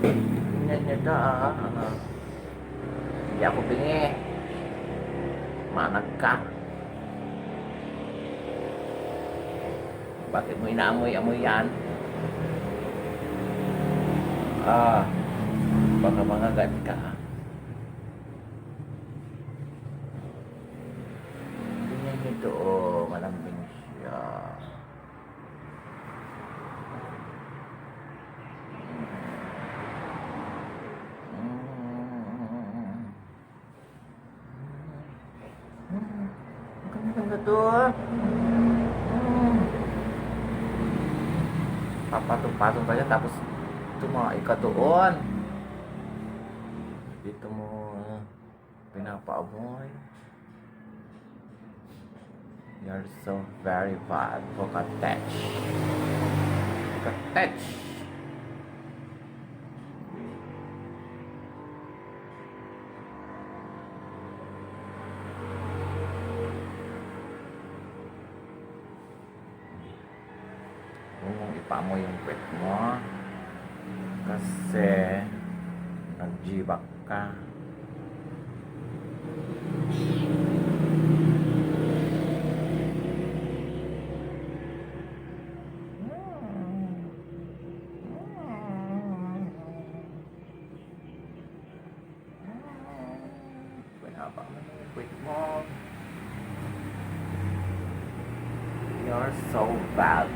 Tingnan niyo to, ah. ah. Hindi ako bingi. Manag ka. Bakit mo inaamoy-amoy yan? Ah, baka mangagat ka. Tingnan niyo to, oh. Ganda to, ah. Mm. Papatong-patong dyan, tapos tumae ka doon. Dito mo ah, pinapaamoy. You're so very bad for touch. touch. Huwag mong ipaamoy yung pet mo. Kasi nagjibak ka. Mo yung pet mo. You're so bad.